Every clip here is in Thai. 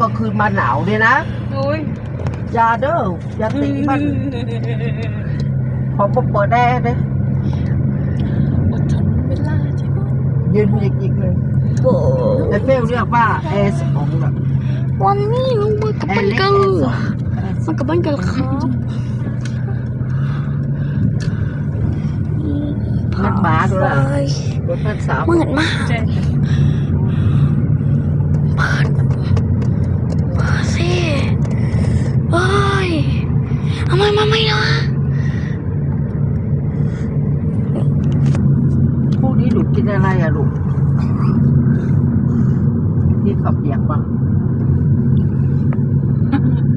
ก็คืนมาหนาวเลยนะโอ้ยอยาเด้ออย่าตีมันพอเปิดแอร์เด้อดทนเวลาที่อ่อนยืนอีกอีกเลยโอ้ไอ้เฟลเรียกว่าแอร์สองแบบวันนี้ลุงมากับแอบ้าร์นเล็กกัแอนร์สองแอร์สอมางกับบ้านกันเหรอครับมันหมาด้วยล่ะรถพันสามเหมือนมาก อะลูกกินขับเปียกปะ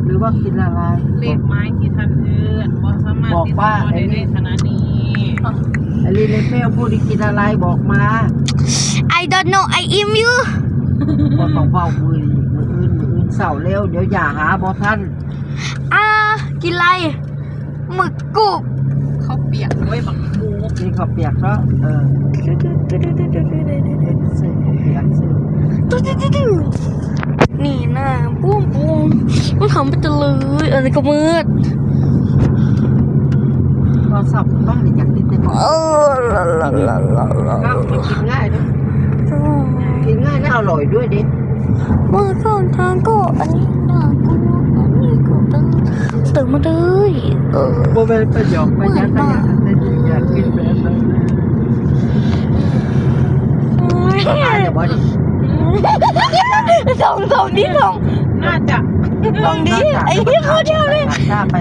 หรือว่ากินอะไรเลขไม้ที่ท่านเอื้อนว่าสามารถบอกว่าติดต่อได้ในขณะนี้ไอ้ลีเลเฟลพวกนี้กินอะไรบอกมา I don't know I am you ก็ต้องเฝ้ามืออีกมืออื่นมืออื่นเสาเร็วเดี๋ยวอย่าหาบอท่านอ่ากินอะไรหมึกกรุบเขาเปียกด้วยบักบูกินข้าวเปียกแล้วเออซื้อข้าวเปียกซื้อนี่นะปุ้มปุ้มมันทำไปจะเลยอันนี้ก็มืดก็สับต้องในจากนิดนึงเออลาลาลาลาลาก็กินง่ายด้วยกินง่ายและอร่อยด้วยดิเมื่อก่อนทางก็อันนี้น่ากลัว อันนี้ก็เป็นตื่นมาเลยเออโบเบลประโยคไปยัดไปยัดแต่อยากกินแบบนั้นตายแต่ว่าดิส่งส่งดิส่งน่าจะส่งดิไอ้ที่เขาเที่ยวเลยหน้าไป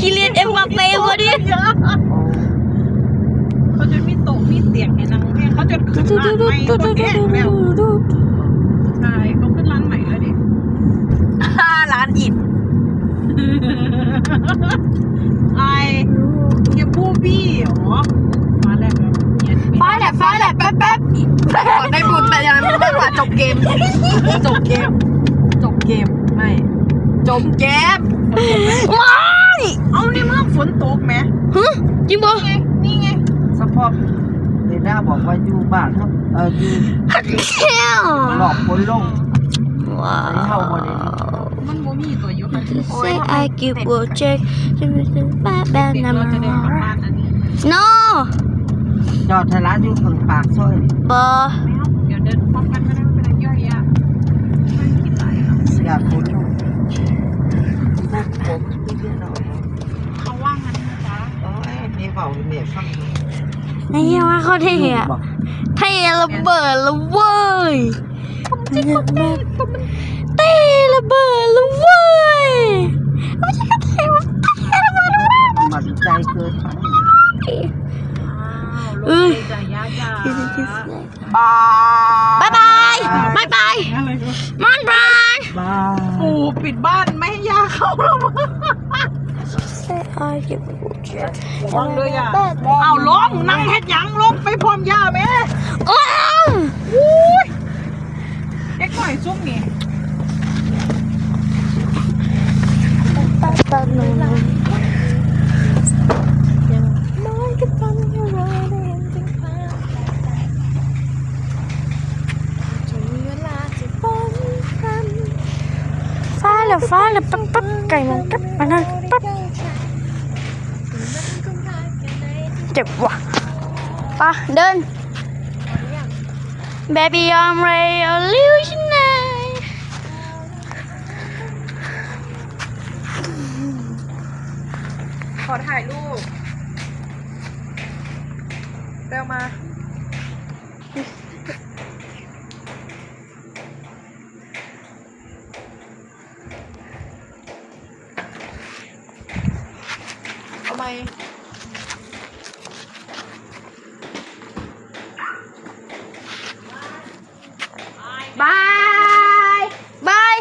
กิเลนเอ็มบัปเป้พอดีเขาจะมีโต๊ะมีเตียงให้นั่งเขาจะขึ้นร้านใหม่คนแก่แล้วใช่เขาขึ้นร้านใหม่แล้วดิ ห้าล้านอิฐไอเฮียบูบี้เหรอมาแล้วแบบเนียนฟ้าแหละฟ้าแหละแป๊บแป๊บขอได้บุญแต่ยังไม่ได้ว่าจบเกม จบเกม จบเกม ไม่ จบเกมว้ายเอานี่เมื่อฝนตกไหมฮึจริงปะนี่ไงนี่ไงสปอร์ตเดด้าบอกว่าอยู่บ้านครับ เอออยู่เที่ยวหลอกคนลงว้าไม่เข้ามาดิว มันบ่มีตัวอยู่ค่ะ Say I give a check to the bad bad เด็กเราจะเดินกลับ number บ้านอันนี้ No จอดไทยร้านอยู่ข้างปากซอยบอไม่เอาเดี๋ยวเดินพร้อมกันก็ได้ไม่เป็นไรย่อยอะไม่คิดอะไรอะอยากคนลงนักผมที่เรียนเอาเขาว่างกันนะจ๊ะเออเมียเบาเมียฟังไอ้เหี้ยว่าเขาเท่อะเท่ระเบิดละเว้ยเท่ ไปจ่ายยาจ้าบาบายบายบายบายอะไรก็มันบายบายปู่ปิดบ้านไม่ให้ยาเข้าแล้วมั้ง Say I give a check วางเลยอะเอาลงนั่งเฮ็ดหยังลงไปพร้อมยาแม่ อ้าว อุ้ยเด็กหน่อยซุ่มนี่ ตาตาหนูน้อยก็ทำให้เราได้เห็นถึงความจนเวลาจะป้อนกัน ฟ้าแล้วฟ้าแล้วปั๊บปั๊บไก่มันกับมันนั่นปั๊บเจ็บว่ะไปะเดิน Baby I'm ready to lose tonight ขอถ่ายรูปเร็วมา เอาไหม บายบาย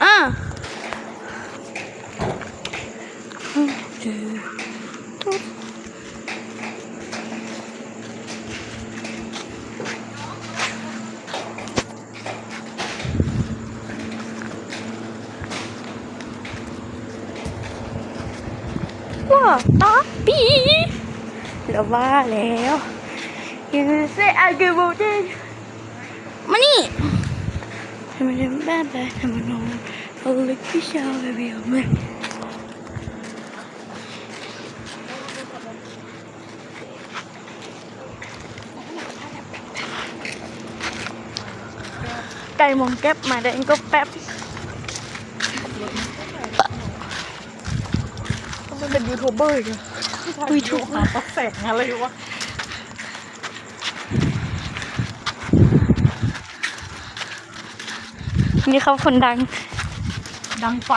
อะว้า ตาปีแล้วว่าแล้ว You say I give up it มานี่ทำไมทำแบบแบบทำไมน้องเอาเล็กพี่ชาวไปเบี้ยวไหมไก่มองแก๊ มาได้ก็แป๊บมันเป็นยูทูบเบอร์อีกเหรอวิทูหาปักแสงอะไรวะนี่เขาคนดัง ดังไฟ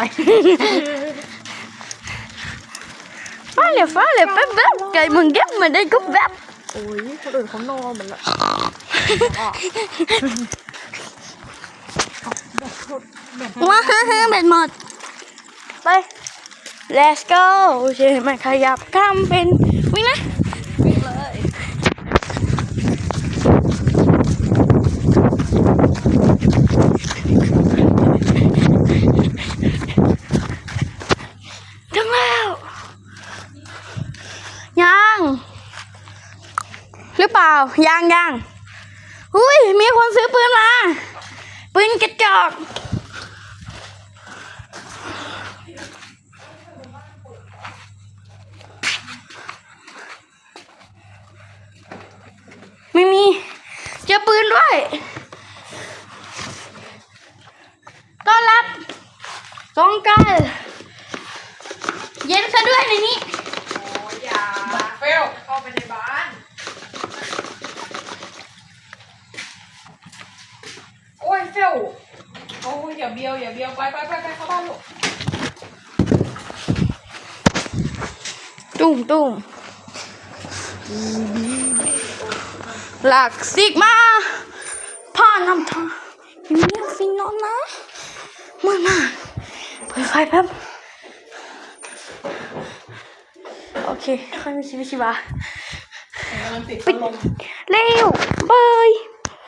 ฟ้าเลยฟ้าเลยแป๊บแป๊บไก่มึงแก๊บมาได้ก็แป๊บโอ้ยคนอื่นเขานอนหมดละว้าฮ่าฮ่าแบตหมด ไป let's go ใช่ไหมขยับข้ามเป็นวิ่งนะถึงแล้ว ยัง หรือเปล่า ยังยังอุ้ย มีคนซื้อปืนมา ปืนกระจอก ไม่มี เจอปืนด้วย ต้อนรับสงกรารเย็นซะด้วยในนี้อย่าเฟลเข้าไปในบ้านโอ้ยเฟลโอ้ยอย่าเบี้ยวอย่าเบี้ยวไปไปไปไปเข้าบ้านลูกตุ้มตุ้มหลักซิกมาผ่า นน้ำทางยังไม่อยากสินอนนะมามาเปิดไฟแป๊บโอเคค่อยมีชีวิตชีวา มันติดพัดลม เร็วบาย